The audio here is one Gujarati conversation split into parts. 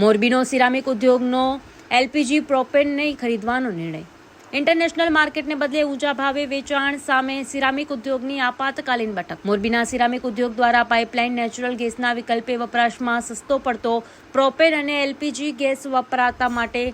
મોરબીનો સિરામિક ઉદ્યોગનો એલપીજી પ્રોપેન નહીં ખરીદવાનો નિર્ણય. ઇન્ટરનેશનલ માર્કેટને બદલે ઊંચા ભાવે વેચાણ સામે સિરામિક ઉદ્યોગની આપાતકાલીન બેઠક. મોરબીના સિરામિક ઉદ્યોગ દ્વારા પાઇપલાઇન નેચરલ ગેસના વિકલ્પે વપરાશમાં સસ્તો પડતો પ્રોપેન અને એલપીજી ગેસ વપરાતા માટે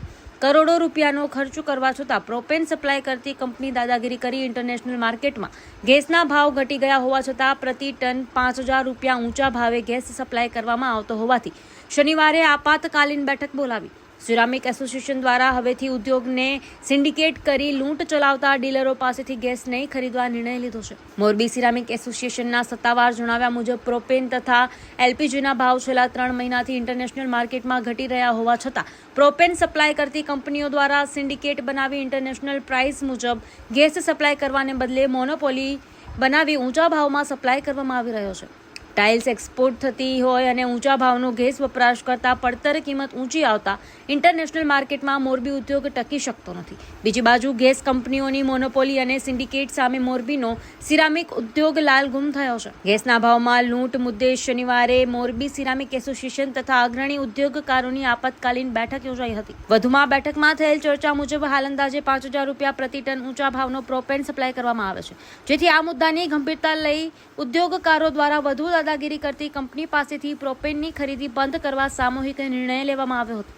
કરોડો રૂપિયાનો ખર્ચ કરવા છતાં પ્રોપેન સપ્લાય કરતી કંપની દાદાગીરી કરી ઇન્ટરનેશનલ માર્કેટમાં. ગેસના ભાવ ઘટી ગયા હોવા છતાં પ્રતિ ટન પાંચ હજાર રૂપિયા ઊંચા ભાવે ગેસ સપ્લાય કરવામાં આવતો હોવાથી શનિવારે આપાતકાલીન બેઠક બોલાવી. સિરામિક એસોસિએશન દ્વારા હવેથી ઉદ્યોગને સિન્ડિકેટ કરી લૂંટ ચલાવતા ડીલરો પાસેથી ગેસ નહીં ખરીદવા નિર્ણય લીધો છે. મોરબી સિરામિક એસોસિએશનના સત્તાવાર જણાવ્યા મુજબ પ્રોપેન તથા એલપીજીના ભાવ છેલ્લા ત્રણ મહિનાથી ઇન્ટરનેશનલ માર્કેટમાં ઘટી રહ્યા હોવા છતાં પ્રોપેન સપ્લાય કરતી કંપનીઓ દ્વારા સિન્ડિકેટ બનાવી ઇન્ટરનેશનલ પ્રાઇસ મુજબ ગેસ સપ્લાય કરવાને બદલે મોનોપોલી બનાવી ઊંચા ભાવમાં સપ્લાય કરવામાં આવી રહ્યો છે. ટાઇલ્સ એક્સપોર્ટ થતી હોય અને ઊંચા ભાવનો ગેસ વપરાશ કરતા પડતર કિંમત ઊંચી આવતા ઇન્ટરનેશનલ માર્કેટમાં મોરબી ઉદ્યોગ ટકી શકતો નથી. બીજી બાજુ ગેસ કંપનીઓની મોનોપોલી અને સિન્ડિકેટ સામે મોરબીનો સિરામિક ઉદ્યોગ લાલગુમ થયો છે. ગેસના ભાવમાં લૂંટ મુદ્દે શનિવારે મોરબી સિરામિક એસોસિએશન તથા અગ્રણી ઉદ્યોગકારોની આપાતકાલીન બેઠક યોજાઈ હતી. વધુમાં બેઠકમાં થયેલ ચર્ચા મુજબ હાલ અંદાજે પાંચ હજાર રૂપિયા પ્રતિ ટન ઊંચા ભાવનો પ્રોપેન સપ્લાય કરવામાં આવે છે. જેથી આ મુદ્દાની ગંભીરતા લઈ ઉદ્યોગકારો દ્વારા વધુ દાદાગીરી કરતી કંપની પાસેથી પ્રોપેનની ખરીદી બંધ કરવા સામૂહિક નિર્ણય લેવામાં આવ્યો હતો.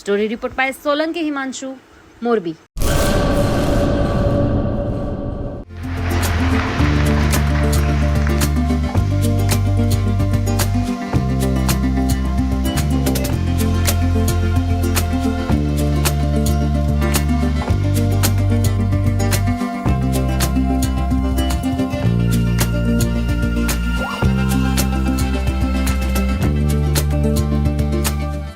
Story report by Solanki Himanshu, Morbi.